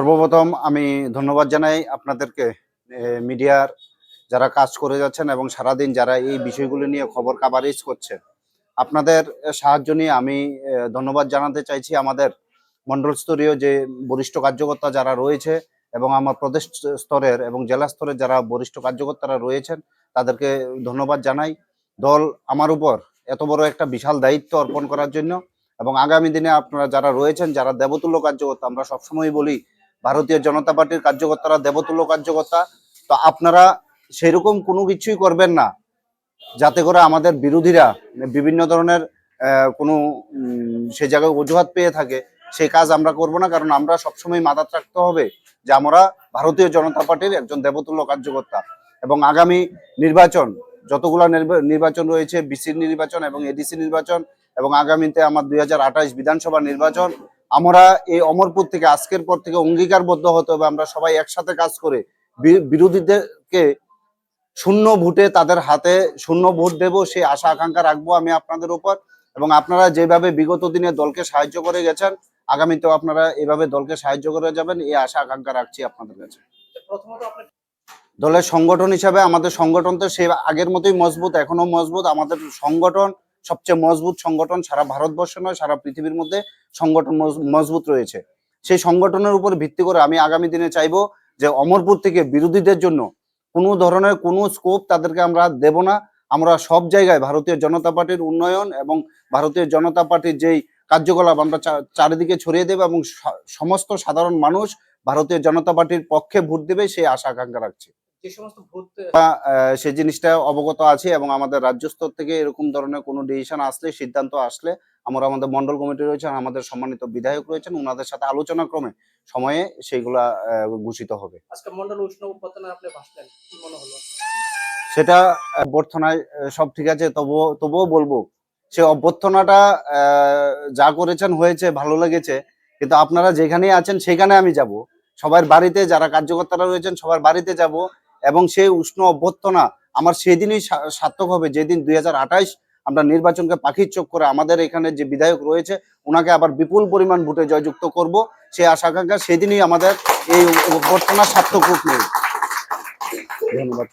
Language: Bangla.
সর্বপ্রথম আমি ধন্যবাদ জানাই আপনাদেরকে মিডিয়ার যারা কাজ করে যাচ্ছেন এবং সারাদিন যারা এই বিষয়গুলো নিয়ে খবর কাভারেজ করছে। আপনাদের সাহায্য নিয়ে আমি ধন্যবাদ জানাতে চাইছি আমাদের মন্ডল স্তরীয় যে বরিষ্ঠ কার্যকর্তা যারা রয়েছে এবং আমার প্রদেশ স্তরের এবং জেলা স্তরের যারা বরিষ্ঠ কার্যকর্তারা রয়েছেন, তাদেরকে ধন্যবাদ জানাই। দল আমার উপর এত বড় একটা বিশাল দায়িত্ব অর্পণ করার জন্য এবং আগামী দিনে আপনারা যারা রয়েছেন, যারা দেবতুল্য কার্যকর্তা, আমরা সবসময় বলি ভারতীয় জনতা পার্টির কার্যকর্তারা, দেবতুল্য কার্যকর্তা, তো আপনারা সেরকম কোনো কিছুই করবেন না। যাতে করে আমাদের বিরোধীরা বিভিন্ন ধরনের কোনো সে জায়গায় অজুহাত পেয়ে থাকে সেই কাজ আমরা করব না, কারণ আমরা সবসময় মাথাত রাখতে হবে যে আমরা ভারতীয় জনতা পার্টির একজন দেবতুল্য কার্যকর্তা। এবং আগামী নির্বাচন, যতগুলো নির্বা- নির্বাচন রয়েছে, বিসির নির্বাচন এবং এডিসি নির্বাচন, এবং আগামীতে আমার দুই বিধানসভা নির্বাচন আমরা এই অমরপুর থেকে আজকের পর থেকে অঙ্গীকারবদ্ধ হতে হবে। আমরা সবাই একসাথে কাজ করে বিরোধীদেরকে শূন্য ভোটে তাদের হাতে শূন্য ভোট দেব সেই আশা আকাঙ্ক্ষা রাখব আমি আপনাদের উপর। এবং আপনারা যেভাবে বিগত দিনে দলকে সাহায্য করে গেছেন আগামীতেও আপনারা এভাবে দলকে সাহায্য করে যাবেন এই আশা আকাঙ্ক্ষা রাখছি আপনাদের কাছে। দলের সংগঠন হিসাবে আমাদের সংগঠন তো সে আগের মতোই মজবুত এখনও মজবুত। আমাদের সংগঠন সবচেয়ে মজবুত সংগঠন সারা ভারতবর্ষ নয়, সারা পৃথিবীর মধ্যে সংগঠন মজবুত রয়েছে। সেই সংগঠনের উপর ভিত্তি করে আমি আগামী দিনে চাইব যে অমরপুর থেকে বিরোধীদের জন্য কোনো ধরনের কোনো স্কোপ তাদেরকে আমরা দেব না। আমরা সব জায়গায় ভারতীয় জনতা পার্টির উন্নয়ন এবং ভারতীয় জনতা পার্টির যেই কার্যকলাপ আমরা চারিদিকে ছড়িয়ে দেব এবং সমস্ত সাধারণ মানুষ ভারতীয় জনতা পার্টির পক্ষে ভোট দেবে সেই আশা আকাঙ্ক্ষা রাখছি। যে সমস্ত ভূত সেই জিনিসটা অবগত আছে এবং আমাদের রাজ্য স্তর থেকে এরকম ধরনের কোনো ডিসিশন আসলে সিদ্ধান্ত আসলে আমরা আমাদের মন্ডল কমিটি রয়েছেন আমাদের সম্মানিত বিধায়ক রয়েছেন ওনাদের সাথে আলোচনা ক্রমে সময়ে সেইগুলা ঘোষিত হবে। আজকে মন্ডল উষ্ণ আপনি ভাসলেন কি মনে হলো? সেটা অভ্যর্থনায় সব ঠিক আছে তবুও তবুও বলব সে অভ্যর্থনাটা আহ, যা করেছেন হয়েছে ভালো লেগেছে কিন্তু আপনারা যেখানেই আছেন সেখানে আমি যাব। সবার বাড়িতে যারা কার্যকর্তারা রয়েছেন সবার বাড়িতে যাব এবং সেই উষ্ণ অভ্যর্থনা আমার সেদিনই সার্থক হবে। যেদিন দুই আমরা নির্বাচনকে পাখির চোখ করে আমাদের এখানে যে বিধায়ক রয়েছে ওনাকে আবার বিপুল পরিমাণ ভোটে জয়যুক্ত করব। সেই আশা আকাঙ্ক্ষা সেদিনই আমাদের এই অভ্যর্থনা সার্থক রূপ নেই ধন্যবাদ।